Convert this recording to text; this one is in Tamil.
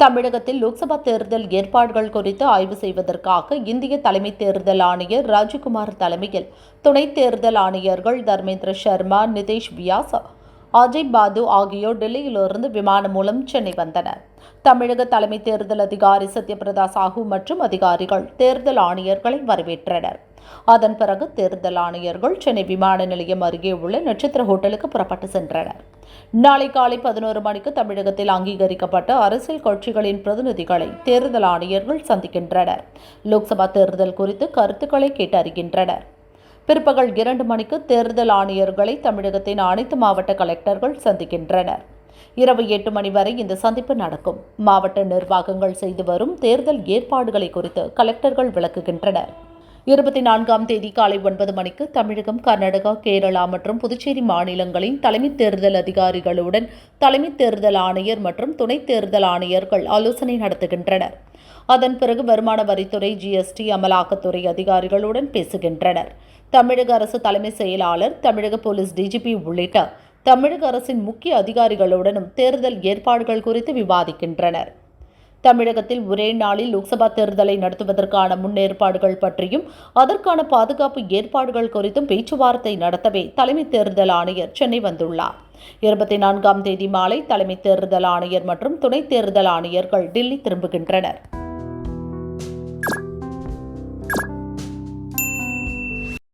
தமிழகத்தில் லோக்சபா தேர்தல் ஏற்பாடுகள் குறித்து ஆய்வு செய்வதற்காக இந்திய தலைமை தேர்தல் ஆணையர் ராஜகுமார் தலைமையில் துணைத் தேர்தல் ஆணையர்கள் தர்மேந்திர சர்மா நிதேஷ் வியாஸ் அஜய் பாது ஆகியோர் டெல்லியிலிருந்து விமானம் மூலம் சென்னை வந்தனர். தமிழக தலைமை தேர்தல் அதிகாரி சத்யபிரதா சாஹூ மற்றும் அதிகாரிகள் தேர்தல் ஆணையர்களை வரவேற்றனர். அதன் பிறகு தேர்தல் ஆணையர்கள் சென்னை விமான நிலையம் அருகே உள்ள நட்சத்திர ஹோட்டலுக்கு புறப்பட்டு சென்றனர். நாளை காலை பதினோரு மணிக்கு தமிழகத்தில் அங்கீகரிக்கப்பட்ட அரசியல் கட்சிகளின் பிரதிநிதிகளை தேர்தல் ஆணையர்கள் சந்திக்கின்றனர். லோக்சபா தேர்தல் குறித்து கருத்துக்களை கேட்டறிகின்றனர். பிற்பகல் இரண்டு மணிக்கு தேர்தல் ஆணையர்களை தமிழகத்தின் அனைத்து மாவட்ட கலெக்டர்கள் சந்திக்கின்றனர். இரவு எட்டு மணி வரை இந்த சந்திப்பு நடக்கும். மாவட்ட நிர்வாகங்கள் செய்து வரும் தேர்தல் ஏற்பாடுகளை குறித்து கலெக்டர்கள் விளக்குகின்றனர். இருபத்தி நான்காம் தேதி காலை ஒன்பது மணிக்கு தமிழகம் கர்நாடகா கேரளா மற்றும் புதுச்சேரி மாநிலங்களின் தலைமை தேர்தல் அதிகாரிகளுடன் தலைமை தேர்தல் ஆணையர் மற்றும் துணை தேர்தல் ஆணையர்கள் ஆலோசனை நடத்துகின்றனர். அதன் பிறகு வருமான வரித்துறை ஜிஎஸ்டி அமலாக்கத்துறை அதிகாரிகளுடன் பேசுகின்றனர். தமிழக அரசு தலைமை செயலாளர் தமிழக போலீஸ் டிஜிபி உள்ளிட்ட தமிழக அரசின் முக்கிய அதிகாரிகளுடனும் தேர்தல் ஏற்பாடுகள் குறித்து விவாதிக்கின்றனர். தமிழகத்தில் ஒரே நாளில் லோக்சபா தேர்தலை நடத்துவதற்கான முன்னேற்பாடுகள் பற்றியும் அதற்கான பாதுகாப்பு ஏற்பாடுகள் குறித்தும் பேச்சுவார்த்தை நடத்தவே தலைமை தேர்தல் ஆணையர் சென்னை வந்துள்ளார். இருபத்தி நான்காம் தேதி மாலை தலைமை தேர்தல் ஆணையர் மற்றும் துணை தேர்தல் ஆணையர்கள் டில்லி திரும்புகின்றனர்.